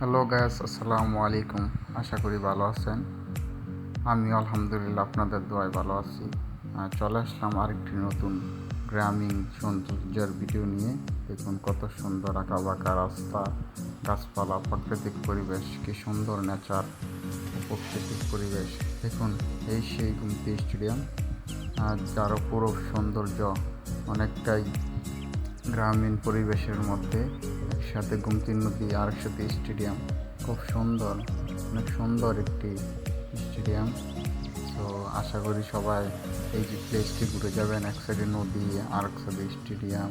Hello gas আসসালামু আলাইকুম আশা করি ভালো আছেন। আমি আলহামদুলিল্লাহ আপনাদের দোয়ায় ভালো আছি। চলে আসলাম আরেকটি নতুন গ্রামীণ সৌন্দর্যের ভিডিও নিয়ে। দেখুন কত সুন্দর আঁকা বাঁকা রাস্তা, গাছপালা, প্রাকৃতিক পরিবেশ, কি সুন্দর নেচার প্রাকৃতিক পরিবেশ। দেখুন, এই সেই গুমতি স্টেডিয়াম যার পুরো সৌন্দর্য অনেকটাই গ্রামীণ পরিবেশের মধ্যে একসাথে গুমতি নদী আর একসাথে স্টেডিয়াম। খুব সুন্দর, অনেক সুন্দর একটি স্টেডিয়াম। তো আশা করি সবাই এই যে প্লেসটি ঘুরে যাবেন, এক সাইডে নদী, আর এক সাইডে স্টেডিয়াম।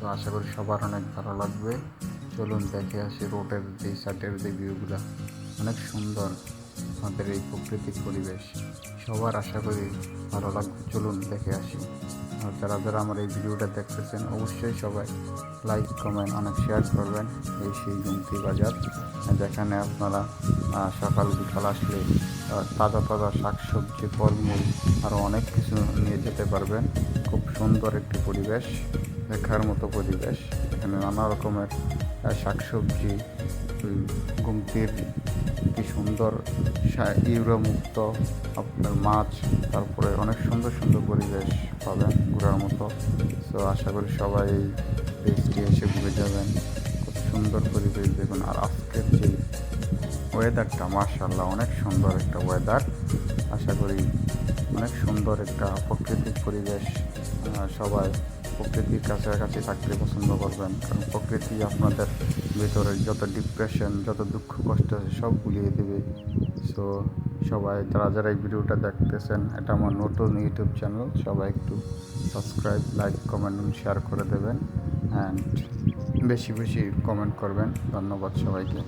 তো আশা করি সবার অনেক ভালো লাগবে। চলুন দেখে আসি রোডের যে সাইডের যে ভিউগুলো অনেক সুন্দর আমাদের এই প্রাকৃতিক পরিবেশ। সবার আশা করি ভালো লাগবে। চলুন দেখে আসি। আর যারা যারা আমার এই ভিডিওটা দেখতেছেন, অবশ্যই সবাই লাইক কমেন্ট অনেক শেয়ার করবেন এই সেই গুমতি বাজার, যেখানে আপনারা সকাল বিকাল আসলে তাজা তাজা শাকসবজি, ফলমূল আরও অনেক কিছু নিয়ে যেতে পারবেন। খুব সুন্দর একটি পরিবেশ, দেখার মতো পরিবেশ। এখানে নানা রকমের শাকসবজি গুমতির কি সুন্দর ইউরোমুক্ত আপনার মাছ, তারপরে অনেক সুন্দর সুন্দর পরিবেশ পাবেন ঘোরার মতো। তো আশা করি সবাই এই দেশটি এসে ঘুরে যাবেন। খুব সুন্দর পরিবেশ দেখুন। আর আজকের যে ওয়েদারটা মার্শাল্লাহ অনেক সুন্দর একটা ওয়েদার আশা করি অনেক সুন্দর একটা প্রাকৃতিক পরিবেশ সবাই প্রকৃতির কাছাকাছি থাকতে পছন্দ করবেন, কারণ প্রকৃতি আপনাদের ভিতরে যত ডিপ্রেশন যত দুঃখ, কষ্ট আছে, সব ভুলিয়ে দেবে। সো সবাই যারা যারা এই ভিডিওটা দেখতেছেন, এটা আমার নতুন ইউটিউব চ্যানেল সবাই একটু সাবস্ক্রাইব লাইক কমেন্ট শেয়ার করে দেবেন। অ্যান্ড বেশি বেশি কমেন্ট করবেন। ধন্যবাদ সবাইকে।